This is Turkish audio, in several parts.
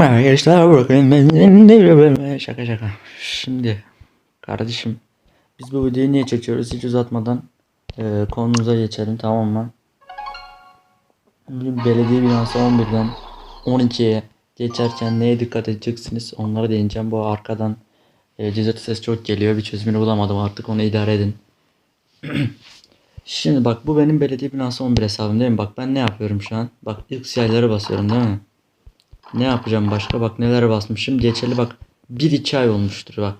Arkadaşlar bakın şaka şaka. Şimdi kardeşim biz bu videoyu niye çekiyoruz hiç uzatmadan e, konumuza geçelim tamam mı? Bugün belediye binası 11'den 12'ye geçerken neye dikkat edeceksiniz onlara değineceğim. Bu arkadan e, cızırtı ses çok geliyor bir çözümünü bulamadım artık onu idare edin. Şimdi bak bu benim belediye binası 11 hesabım değil mi? Bak ben ne yapıyorum şu an? Bak ilk sayıları basıyorum değil mi? Ne yapacağım başka? Bak neler basmışım. Geçeli bak 1-2 ay olmuştur bak.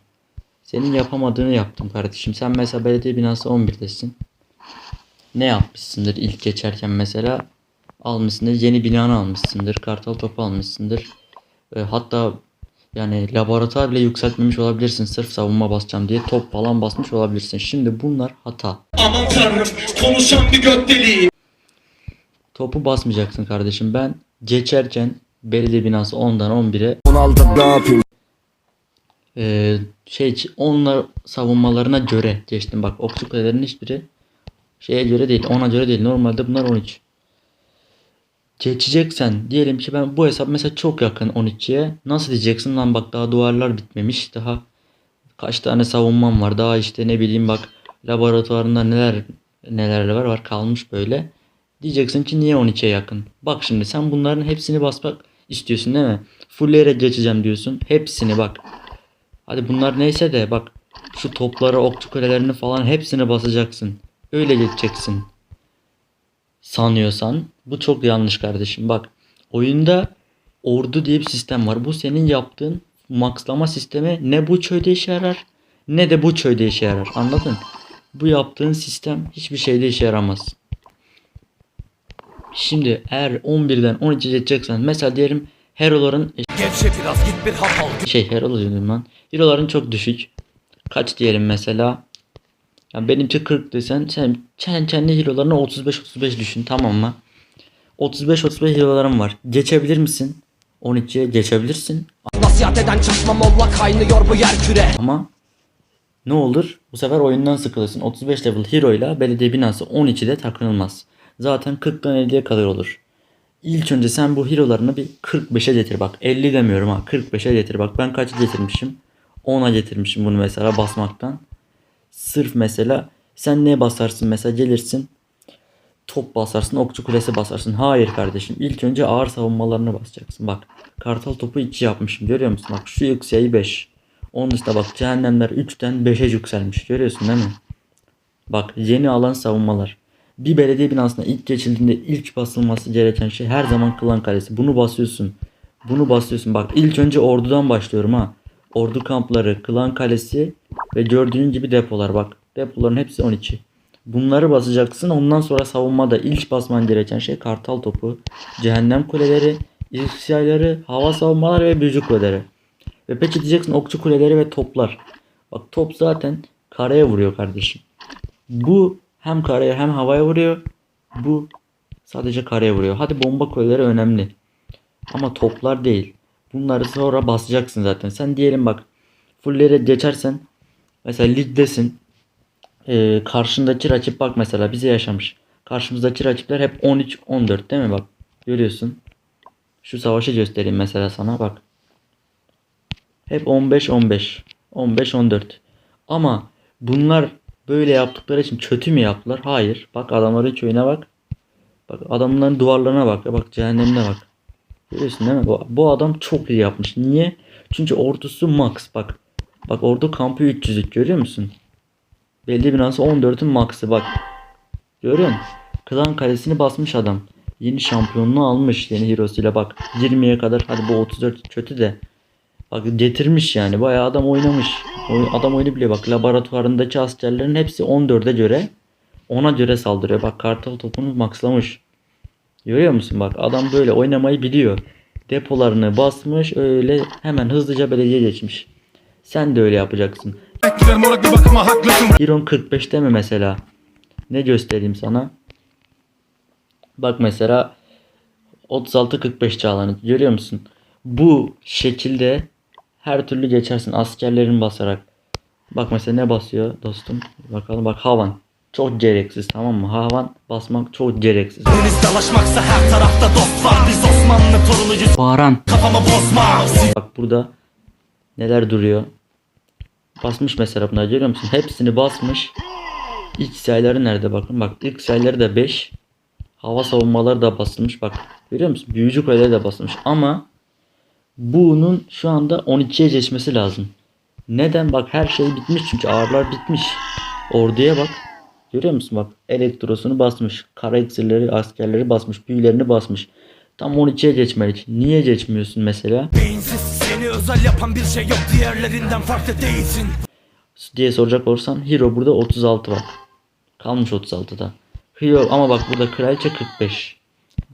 Senin yapamadığını yaptım kardeşim. Sen mesela belediye binası 11'desin. Ne yapmışsındır ilk geçerken mesela? Almışsındır. Yeni binanı almışsındır. Kartal topu almışsındır. E, hatta yani laboratuvar bile yükseltmemiş olabilirsin. Sırf savunma basacağım diye top falan basmış olabilirsin. Şimdi bunlar hata. Aman tanrım konuşan bir göt deliği. Topu basmayacaksın kardeşim. Ben geçerken belediye binası 10'dan 11'e aldım ne yapayım? Ee, şey onlar savunmalarına göre geçtim. Bak okçu kulelerin hiçbiri şeye göre değil. Ona göre değil. Normalde bunlar 13. Geçeceksen diyelim ki ben bu hesap mesela çok yakın 12'ye. Nasıl diyeceksin lan bak daha duvarlar bitmemiş. Daha kaç tane savunmam var. Daha işte ne bileyim bak laboratuvarında neler neler var var kalmış böyle. Diyeceksin ki niye 12'ye yakın? Bak şimdi sen bunların hepsini basmak istiyorsun değil mi? Fulleyerek geçeceğim diyorsun. Hepsini bak. Hadi bunlar neyse de bak şu topları, okçu kulelerini falan hepsini basacaksın. Öyle geçeceksin. Sanıyorsan bu çok yanlış kardeşim. Bak oyunda ordu diye bir sistem var. Bu senin yaptığın maxlama sistemi ne bu çöyde işe yarar ne de bu çöyde işe yarar. Anladın? Bu yaptığın sistem hiçbir şeyde işe yaramaz. Şimdi eğer 11'den 12'ye geçeceksen mesela diyelim heroların Gevşe biraz git bir hap al. şey hero diyorum lan. Hero'ların çok düşük. Kaç diyelim mesela? Ya benimki 40 desen sen kendi, kendi hero'larına 35-35 düşün tamam mı? 35-35 hero'larım var. Geçebilir misin? 12'ye geçebilirsin. Nasihat eden çakma molla kaynıyor bu yer küre. Ama ne olur? Bu sefer oyundan sıkılırsın. 35 level hero ile belediye binası 12'de takılmaz. Zaten 40'tan 50'ye kadar olur. İlk önce sen bu hero'larını bir 45'e getir bak. 50 demiyorum ha 45'e getir bak. Ben kaç getirmişim? 10'a getirmişim bunu mesela basmaktan. Sırf mesela sen ne basarsın mesela gelirsin top basarsın okçu kulesi basarsın. Hayır kardeşim ilk önce ağır savunmalarını basacaksın. Bak kartal topu 2 yapmışım görüyor musun? Bak şu yükseği 5. Onun dışında bak cehennemler 3'ten 5'e yükselmiş görüyorsun değil mi? Bak yeni alan savunmalar. Bir belediye binasına ilk geçildiğinde ilk basılması gereken şey her zaman klan kalesi. Bunu basıyorsun. Bunu basıyorsun. Bak ilk önce ordudan başlıyorum ha. Ordu kampları, klan kalesi ve gördüğün gibi depolar bak. Depoların hepsi 12. Bunları basacaksın. Ondan sonra savunmada ilk basman gereken şey kartal topu, cehennem kuleleri, ilk yayları, hava savunmaları ve büyücü kuleleri. Ve peki diyeceksin okçu kuleleri ve toplar. Bak top zaten kareye vuruyor kardeşim. Bu hem kareye hem havaya vuruyor. Bu sadece kareye vuruyor. Hadi bomba kuleleri önemli. Ama toplar değil. Bunları sonra basacaksın zaten. Sen diyelim bak fullere geçersen mesela ligdesin. Ee, karşındaki rakip bak mesela bize yaşamış. Karşımızdaki rakipler hep 13 14 değil mi bak? Görüyorsun. Şu savaşı göstereyim mesela sana bak. Hep 15 15. 15 14. Ama bunlar böyle yaptıkları için kötü mü yaptılar? Hayır. Bak adamların köyüne bak. Bak adamların duvarlarına bak. Bak cehennemine bak. Görüyorsun değil mi? Bu, bu adam çok iyi yapmış. Niye? Çünkü ordusu max. Bak. Bak ordu kampı 300'lük görüyor musun? Belli binası 14'ün max'ı bak. Görüyor musun? Klan kalesini basmış adam. Yeni şampiyonluğu almış yeni hero'suyla bak. 20'ye kadar hadi bu 34 kötü de. Bak getirmiş yani bayağı adam oynamış. Oy- Adam oyunu bile bak laboratuvarındaki askerlerin hepsi 14'e göre ona göre saldırıyor. Bak kartal topunu maxlamış. Görüyor musun bak adam böyle oynamayı biliyor. Depolarını basmış öyle hemen hızlıca belediye geçmiş. Sen de öyle yapacaksın. Heron 45'te mi mesela? Ne göstereyim sana? Bak mesela 36-45 çağlanı görüyor musun? Bu şekilde her türlü geçersin askerlerin basarak. Bak mesela ne basıyor dostum? Bakalım bak Havan. çok gereksiz tamam mı? Havan basmak çok gereksiz. Deniz dalaşmaksa her tarafta dost var Biz Osmanlı torunuyuz Bağıran. kafama bozma Bak burada neler duruyor. Basmış mesela bunlar görüyor musun? Hepsini basmış. İlk sayıları nerede bakın. Bak ilk sayıları da 5. Hava savunmaları da basılmış. Bak görüyor musun? Büyücü kuleleri de basılmış. Ama bunun şu anda 12'ye geçmesi lazım. Neden? Bak her şey bitmiş çünkü ağırlar bitmiş. Orduya bak. Görüyor musun bak elektrosunu basmış. Kara iksirleri askerleri basmış. Büyülerini basmış. Tam 12'ye geçmelik. Niye geçmiyorsun mesela? Beyinsiz seni özel yapan bir şey yok Diğerlerinden farklı değilsin diye soracak olursan Hero burada 36 var. Kalmış 36'da. Hero ama bak burada kraliçe 45.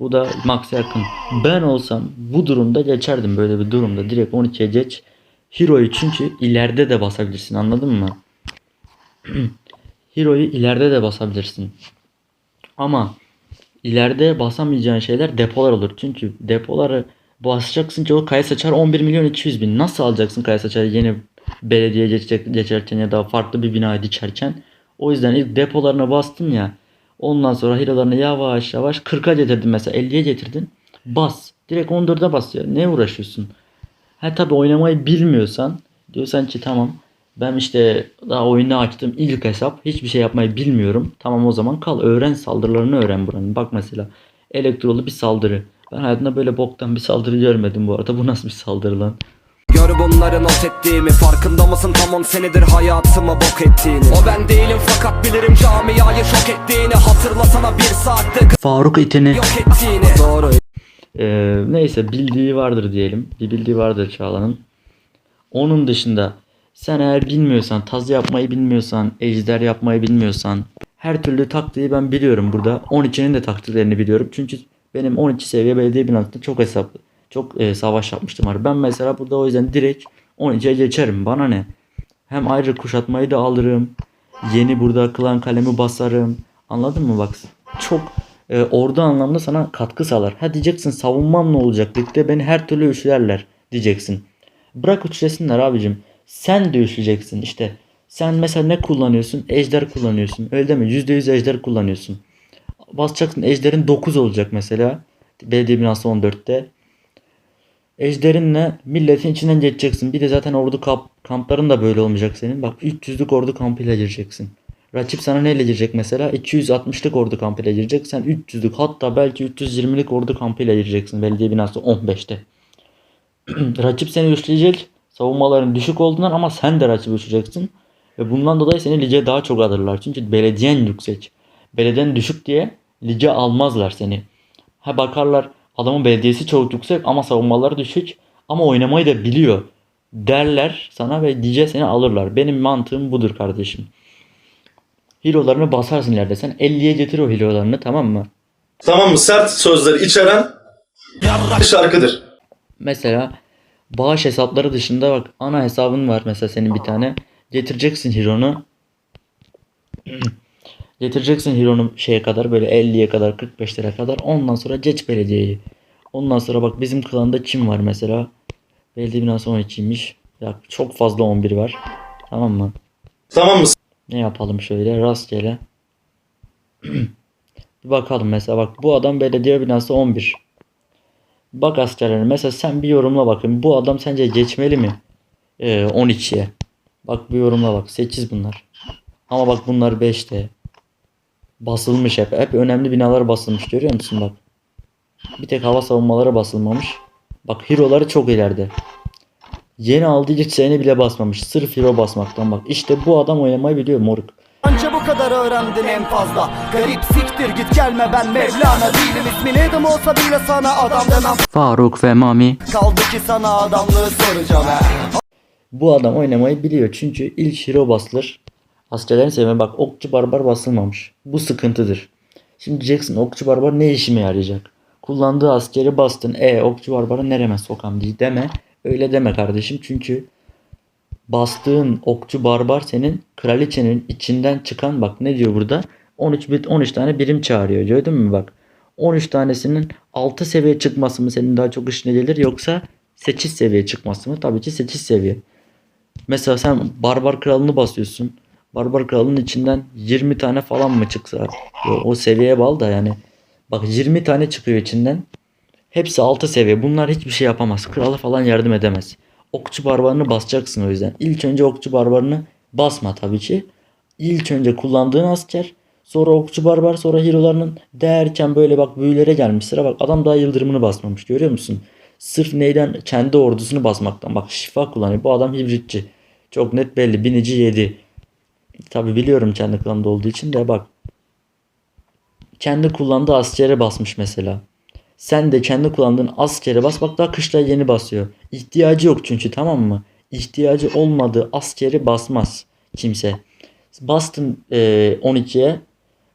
Bu da max'a yakın. Ben olsam bu durumda geçerdim böyle bir durumda. Direkt 12'ye geç. Hero'yu çünkü ileride de basabilirsin anladın mı? Hero'yu ileride de basabilirsin. Ama ileride basamayacağın şeyler depolar olur. Çünkü depoları basacaksın ki o kaya saçar 11 milyon 200 bin. Nasıl alacaksın kaya saçarı yeni belediye geçecek, geçerken ya da farklı bir binayı dikerken. O yüzden ilk depolarına bastın ya. Ondan sonra hirolarını yavaş yavaş 40'a getirdin mesela 50'ye getirdin. Bas. Direkt 14'e bas ya. Ne uğraşıyorsun? Ha tabi oynamayı bilmiyorsan diyorsan ki tamam ben işte daha oyunu açtım ilk hesap hiçbir şey yapmayı bilmiyorum. Tamam o zaman kal öğren saldırılarını öğren buranın. Bak mesela elektrolu bir saldırı. Ben hayatımda böyle boktan bir saldırı görmedim bu arada. Bu nasıl bir saldırı lan? Gör bunları not ettiğimi Farkında mısın tam 10 senedir hayatımı bok ettiğini O ben değilim fakat bilirim camiayı şok ettiğini Hatırlasana bir saatte Faruk itini. yok ettiğini Doğru Ee, neyse bildiği vardır diyelim. Bir bildiği vardır Çağla'nın. Onun dışında sen eğer bilmiyorsan, taz yapmayı bilmiyorsan, ejder yapmayı bilmiyorsan her türlü taktiği ben biliyorum burada. 12'nin de taktiklerini biliyorum. Çünkü benim 12 seviye belediye binasında çok hesap, çok e, savaş yapmıştım var. Ben mesela burada o yüzden direkt 12'ye geçerim. Bana ne? Hem ayrı kuşatmayı da alırım. Yeni burada klan kalemi basarım. Anladın mı bak? Çok e, ordu anlamda sana katkı sağlar. Ha diyeceksin savunmam ne olacak? Ligde beni her türlü üçlerler diyeceksin. Bırak üçlesinler abicim. Sen de üçleyeceksin işte. Sen mesela ne kullanıyorsun? Ejder kullanıyorsun. Öyle deme. %100 ejder kullanıyorsun. Basacaksın. Ejderin 9 olacak mesela. Belediye binası 14'te. Ejderinle milletin içinden geçeceksin. Bir de zaten ordu kamp, kampların da böyle olmayacak senin. Bak 300'lük ordu kampıyla gireceksin. Rakip sana neyle girecek mesela? 260'lık ordu kampıyla girecek. Sen 300'lük hatta belki 320'lik ordu kampıyla gireceksin. Belediye binası 15'te. rakip seni üçleyecek. Savunmaların düşük olduğundan ama sen de rakibi üçleyeceksin. Ve bundan dolayı seni lige daha çok alırlar. Çünkü belediyen yüksek. Belediyen düşük diye lige almazlar seni. Ha bakarlar adamın belediyesi çok yüksek ama savunmaları düşük ama oynamayı da biliyor derler sana ve lige seni alırlar. Benim mantığım budur kardeşim. Hero'larını basarsın ileride. Sen 50'ye getir o hero'larını tamam mı? Tamam mı? Sert sözleri içeren şarkıdır. Mesela bağış hesapları dışında bak ana hesabın var mesela senin bir tane. Getireceksin Hero'nu. Getireceksin Hero'nu şeye kadar böyle 50'ye kadar 45'lere kadar. Ondan sonra geç belediyeyi. Ondan sonra bak bizim klanda kim var mesela? Belediye binası 12'ymiş. Ya çok fazla 11 var. Tamam mı? Tamam mı? Ne yapalım şöyle rastgele. bir bakalım mesela bak bu adam belediye binası 11. Bak askerlerine mesela sen bir yorumla bakın. Bu adam sence geçmeli mi? Ee, 12'ye. Bak bir yorumla bak. 8 bunlar. Ama bak bunlar 5'te. Basılmış hep. Hep önemli binalar basılmış. Görüyor musun bak. Bir tek hava savunmaları basılmamış. Bak hero'ları çok ileride. Yeni aldığı ilk bile basmamış. Sırf hero basmaktan bak. İşte bu adam oynamayı biliyor moruk. Anca bu kadar öğrendin en fazla Garip siktir git gelme ben Mevlana değilim İsmin Adam olsa bile sana adam demem Faruk ve Mami. Kaldı ki sana adamlığı soracağım he Bu adam oynamayı biliyor. Çünkü ilk hero basılır. Askerlerin sevme bak okçu barbar basılmamış. Bu sıkıntıdır. Şimdi diyeceksin okçu barbar ne işime yarayacak? Kullandığı askeri bastın. E okçu barbarı nereme sokam diye deme. Öyle deme kardeşim. Çünkü bastığın okçu barbar senin kraliçenin içinden çıkan bak ne diyor burada? 13 bit 13 tane birim çağırıyor. Gördün mü bak? 13 tanesinin 6 seviye çıkması mı senin daha çok işine gelir yoksa 8 seviye çıkması mı? Tabii ki 8 seviye. Mesela sen barbar kralını basıyorsun. Barbar kralın içinden 20 tane falan mı çıksa o, o seviyeye bağlı da yani. Bak 20 tane çıkıyor içinden. Hepsi 6 seviye. Bunlar hiçbir şey yapamaz. Krala falan yardım edemez. Okçu barbarını basacaksın o yüzden. İlk önce okçu barbarını basma tabii ki. İlk önce kullandığın asker sonra okçu barbar sonra hero'larının derken böyle bak büyülere gelmiş sıra bak adam daha yıldırımını basmamış görüyor musun? Sırf neyden kendi ordusunu basmaktan bak şifa kullanıyor bu adam hibritçi. Çok net belli binici yedi. Tabi biliyorum kendi klanında olduğu için de bak. Kendi kullandığı askere basmış mesela. Sen de kendi kullandığın askere bas. Bak daha kışla yeni basıyor. İhtiyacı yok çünkü tamam mı? İhtiyacı olmadığı askeri basmaz kimse. Bastın e, 12'ye.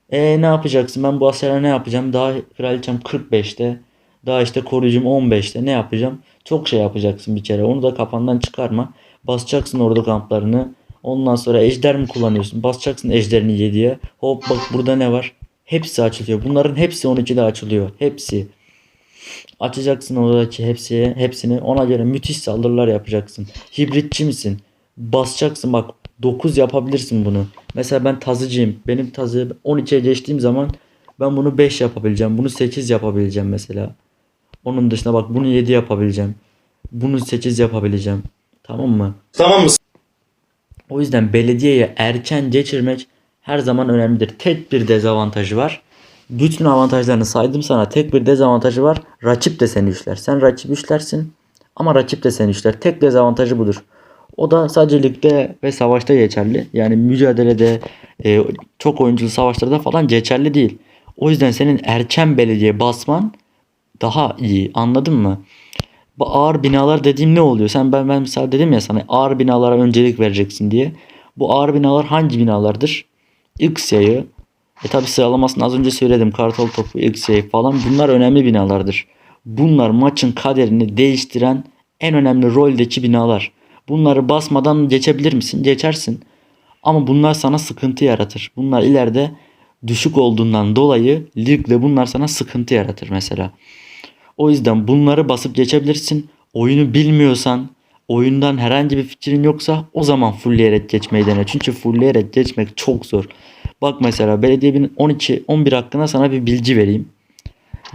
E ne yapacaksın? Ben bu askerle ne yapacağım? Daha kraliçem 45'te. Daha işte koruyucum 15'te. Ne yapacağım? Çok şey yapacaksın bir kere. Onu da kafandan çıkarma. Basacaksın orada kamplarını. Ondan sonra ejder mi kullanıyorsun? Basacaksın ejderini 7'ye. Hop bak burada ne var? Hepsi açılıyor. Bunların hepsi 12'de açılıyor. Hepsi. Açacaksın oradaki hepsi, hepsini. Ona göre müthiş saldırılar yapacaksın. Hibritçi misin? Basacaksın bak 9 yapabilirsin bunu. Mesela ben tazıcıyım. Benim tazı 12'ye geçtiğim zaman ben bunu 5 yapabileceğim. Bunu 8 yapabileceğim mesela. Onun dışında bak bunu 7 yapabileceğim. Bunu 8 yapabileceğim. Tamam mı? Tamam mı? O yüzden belediyeye erken geçirmek her zaman önemlidir. Tek bir dezavantajı var. Bütün avantajlarını saydım sana. Tek bir dezavantajı var. Rakip de seni üçler. Sen rakip üçlersin ama rakip de seni üçler. Tek dezavantajı budur. O da sadece ligde ve savaşta geçerli. Yani mücadelede e, çok oyunculu savaşlarda falan geçerli değil. O yüzden senin erken belediye basman daha iyi. Anladın mı? Bu ağır binalar dediğim ne oluyor? Sen ben ben mesela dedim ya sana ağır binalara öncelik vereceksin diye. Bu ağır binalar hangi binalardır? X yayı. E tabi sıralamasını az önce söyledim. Kartal topu, X yayı falan. Bunlar önemli binalardır. Bunlar maçın kaderini değiştiren en önemli roldeki binalar. Bunları basmadan geçebilir misin? Geçersin. Ama bunlar sana sıkıntı yaratır. Bunlar ileride düşük olduğundan dolayı ligde bunlar sana sıkıntı yaratır mesela. O yüzden bunları basıp geçebilirsin. Oyunu bilmiyorsan, oyundan herhangi bir fikrin yoksa o zaman fullleyerek geçmeyi dene. Çünkü fullleyerek geçmek çok zor. Bak mesela belediye 12 11 hakkında sana bir bilgi vereyim.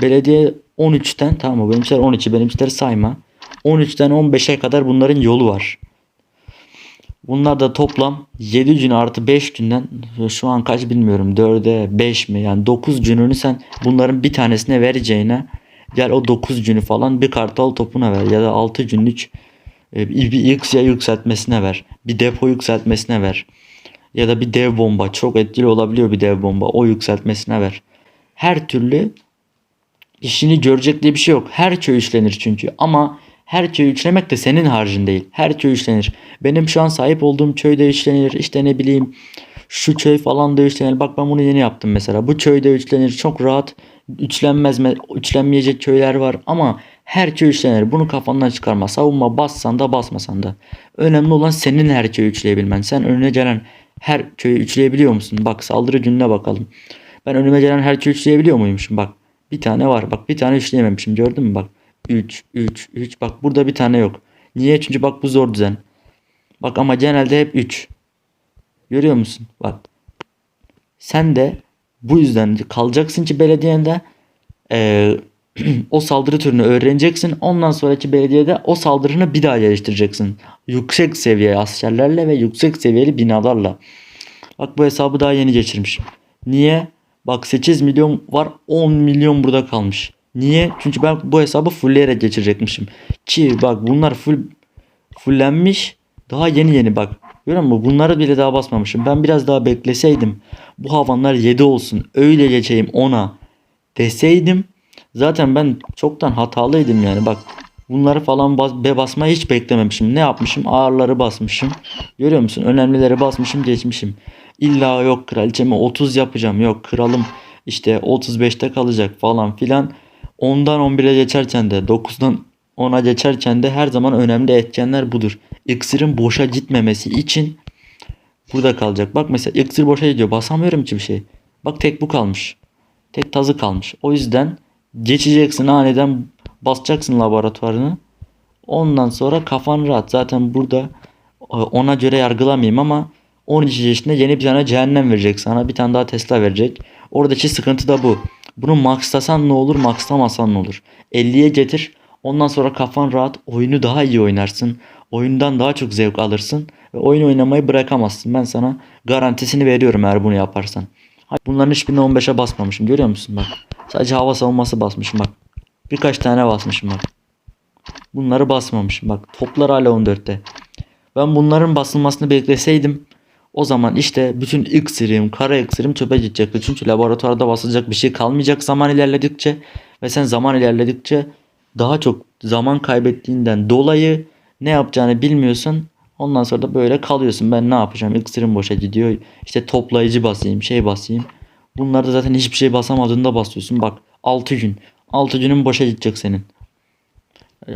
Belediye 13'ten tamam mı? Benimkiler 12 benimkileri sayma. 13'ten 15'e kadar bunların yolu var. Bunlar da toplam 7 gün artı 5 günden şu an kaç bilmiyorum 4'e 5 mi yani 9 gününü sen bunların bir tanesine vereceğine gel o 9 günü falan bir kartal topuna ver ya da 6 günlük e, bir X'ya yükseltmesine ver. Bir depo yükseltmesine ver. Ya da bir dev bomba çok etkili olabiliyor bir dev bomba o yükseltmesine ver. Her türlü işini görecek diye bir şey yok. Her köy işlenir çünkü ama her köy üçlemek de senin harcın değil. Her köy üçlenir. Benim şu an sahip olduğum köyde üçlenir. İşte ne bileyim şu köy falan da üçlenir. Bak ben bunu yeni yaptım mesela. Bu köyde üçlenir. Çok rahat. Üçlenmez, üçlenmeyecek köyler var ama her köy üçlenir. Bunu kafandan çıkarma. Savunma bassan da basmasan da. Önemli olan senin her köyü üçleyebilmen. Sen önüne gelen her köyü üçleyebiliyor musun? Bak saldırı gününe bakalım. Ben önüme gelen her köyü üçleyebiliyor muymuşum? Bak bir tane var. Bak bir tane üçleyememişim. Gördün mü? Bak 3, 3, 3. Bak burada bir tane yok. Niye? Çünkü bak bu zor düzen. Bak ama genelde hep 3. Görüyor musun? Bak. Sen de bu yüzden kalacaksın ki belediyende eee, o saldırı türünü öğreneceksin. Ondan sonraki belediyede o saldırını bir daha geliştireceksin. Yüksek seviye askerlerle ve yüksek seviyeli binalarla. Bak bu hesabı daha yeni geçirmişim. Niye? Bak 8 milyon var 10 milyon burada kalmış. Niye? Çünkü ben bu hesabı fullleyerek geçirecekmişim. Ki bak bunlar full fullenmiş. Daha yeni yeni bak. Görüyor musun? Bunları bile daha basmamışım. Ben biraz daha bekleseydim. Bu havanlar 7 olsun. Öyle geçeyim ona deseydim. Zaten ben çoktan hatalıydım yani. Bak bunları falan bas, be basmayı hiç beklememişim. Ne yapmışım? Ağırları basmışım. Görüyor musun? Önemlileri basmışım geçmişim. İlla yok kraliçeme 30 yapacağım. Yok kralım işte 35'te kalacak falan filan. 10'dan 11'e geçerken de 9'dan 10'a geçerken de her zaman önemli etkenler budur. İksirin boşa gitmemesi için burada kalacak. Bak mesela iksir boşa gidiyor. Basamıyorum ki bir şey. Bak tek bu kalmış. Tek tazı kalmış. O yüzden geçeceksin aniden basacaksın laboratuvarını. Ondan sonra kafan rahat. Zaten burada e, ona göre yargılamayayım ama 12 yaşında yeni bir tane cehennem verecek sana. Bir tane daha Tesla verecek. Oradaki sıkıntı da bu. Bunu maxlasan ne olur, maxlamasan ne olur? 50'ye getir. Ondan sonra kafan rahat, oyunu daha iyi oynarsın. Oyundan daha çok zevk alırsın ve oyun oynamayı bırakamazsın. Ben sana garantisini veriyorum eğer bunu yaparsan. Bunların hiçbirine 15'e basmamışım. Görüyor musun bak? Sadece hava savunması basmışım bak. Birkaç tane basmışım bak. Bunları basmamışım bak. Toplar hala 14'te. Ben bunların basılmasını bekleseydim o zaman işte bütün iksirim, kara iksirim çöpe gidecekti. Çünkü laboratuvarda basılacak bir şey kalmayacak zaman ilerledikçe ve sen zaman ilerledikçe daha çok zaman kaybettiğinden dolayı ne yapacağını bilmiyorsun. Ondan sonra da böyle kalıyorsun. Ben ne yapacağım? İksirim boşa gidiyor. İşte toplayıcı basayım, şey basayım. Bunlarda zaten hiçbir şey basamadığında basıyorsun. Bak 6 gün. 6 günün boşa gidecek senin.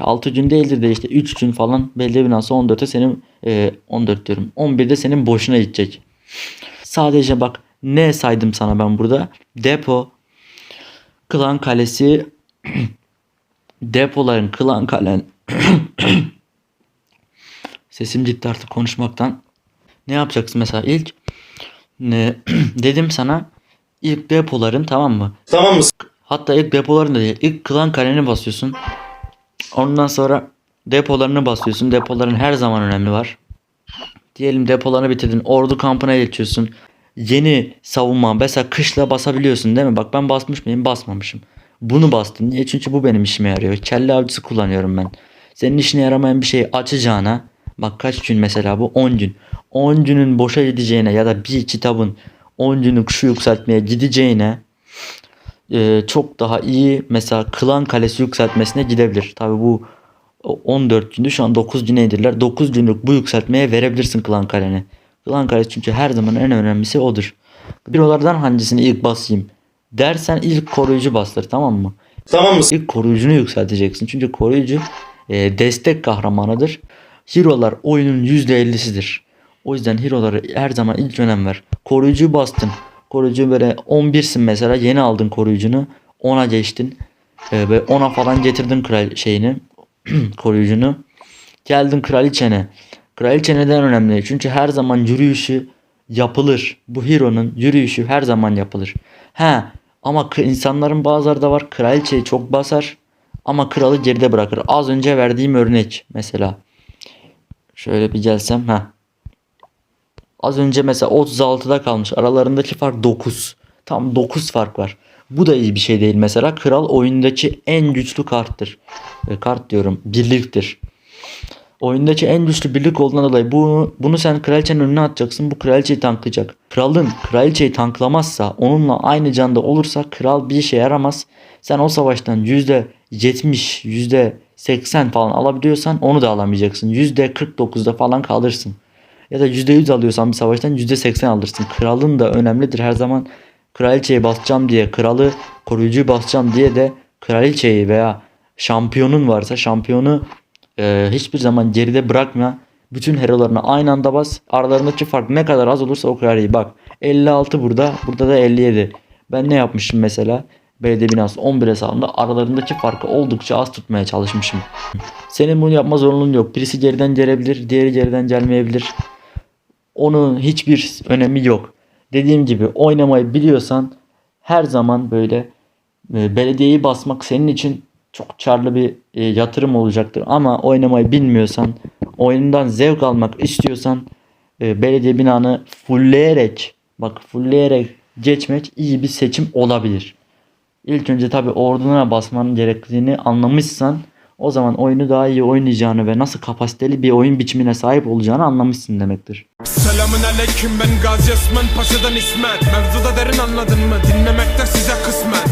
6 gün değildir de işte 3 gün falan belli binası 14'e senin e, 14 diyorum. 11'de senin boşuna gidecek. Sadece bak ne saydım sana ben burada? Depo, klan kalesi, depoların klan kalen. Sesim gitti artık konuşmaktan. Ne yapacaksın mesela ilk? Ne dedim sana ilk depoların tamam mı? Tamam mı? Hatta ilk depolarını da değil. ilk klan kaleni basıyorsun. Ondan sonra depolarını basıyorsun. Depoların her zaman önemi var. Diyelim depolarını bitirdin. Ordu kampına geçiyorsun. Yeni savunma mesela kışla basabiliyorsun değil mi? Bak ben basmış mıyım? Basmamışım. Bunu bastın. Niye? Çünkü bu benim işime yarıyor. Kelle avcısı kullanıyorum ben. Senin işine yaramayan bir şeyi açacağına bak kaç gün mesela bu 10 gün. 10 günün boşa gideceğine ya da bir kitabın 10 günlük şu yükseltmeye gideceğine e, çok daha iyi mesela klan kalesi yükseltmesine gidebilir. Tabi bu 14 gündü şu an 9 güneydirler. 9 günlük bu yükseltmeye verebilirsin klan kaleni. Klan kalesi çünkü her zaman en önemlisi odur. Bürolardan hangisini ilk basayım dersen ilk koruyucu bastır tamam mı? Tamam mı? İlk koruyucunu yükselteceksin. Çünkü koruyucu e, destek kahramanıdır. Hero'lar oyunun %50'sidir. O yüzden hero'lara her zaman ilk önem ver. Koruyucu bastın. Koruyucu böyle 11'sin mesela yeni aldın koruyucunu. 10'a geçtin. E, ve 10'a falan getirdin kral şeyini. koruyucunu. Geldin kraliçene. Kraliçe neden önemli? Çünkü her zaman yürüyüşü yapılır. Bu hero'nun yürüyüşü her zaman yapılır. He ama insanların bazıları da var kraliçeyi çok basar ama kralı geride bırakır. Az önce verdiğim örnek mesela. Şöyle bir gelsem ha. Az önce mesela 36'da kalmış. Aralarındaki fark 9. Tam 9 fark var. Bu da iyi bir şey değil mesela. Kral oyundaki en güçlü karttır. E, kart diyorum. Birliktir. Oyundaki en güçlü birlik olduğundan dolayı bunu, bunu sen kraliçenin önüne atacaksın. Bu kraliçeyi tanklayacak. Kralın kraliçeyi tanklamazsa onunla aynı canda olursa kral bir işe yaramaz. Sen o savaştan %70, %80 falan alabiliyorsan onu da alamayacaksın. %49'da falan kalırsın. Ya da %100 alıyorsan bir savaştan %80 alırsın. Kralın da önemlidir her zaman. Kraliçeyi basacağım diye kralı koruyucuyu basacağım diye de kraliçeyi veya şampiyonun varsa şampiyonu e, hiçbir zaman geride bırakma. Bütün herolarını aynı anda bas. Aralarındaki fark ne kadar az olursa o kadar iyi. Bak 56 burada. Burada da 57. Ben ne yapmışım mesela? Belediye binası 11 hesabında aralarındaki farkı oldukça az tutmaya çalışmışım. Senin bunu yapma zorunluluğun yok. Birisi geriden gelebilir, diğeri geriden gelmeyebilir. Onun hiçbir önemi yok. Dediğim gibi oynamayı biliyorsan her zaman böyle e, belediyeyi basmak senin için çok karlı bir e, yatırım olacaktır. Ama oynamayı bilmiyorsan, oyundan zevk almak istiyorsan e, belediye binanı fullleyerek bak fullleyerek geçmek iyi bir seçim olabilir. İlk önce tabi orduna basmanın gerektiğini anlamışsan o zaman oyunu daha iyi oynayacağını ve nasıl kapasiteli bir oyun biçimine sahip olacağını anlamışsın demektir. Selamün aleyküm ben Gazi Osman Paşa'dan İsmet Mevzuda derin anladın mı? Dinlemekte size kısmet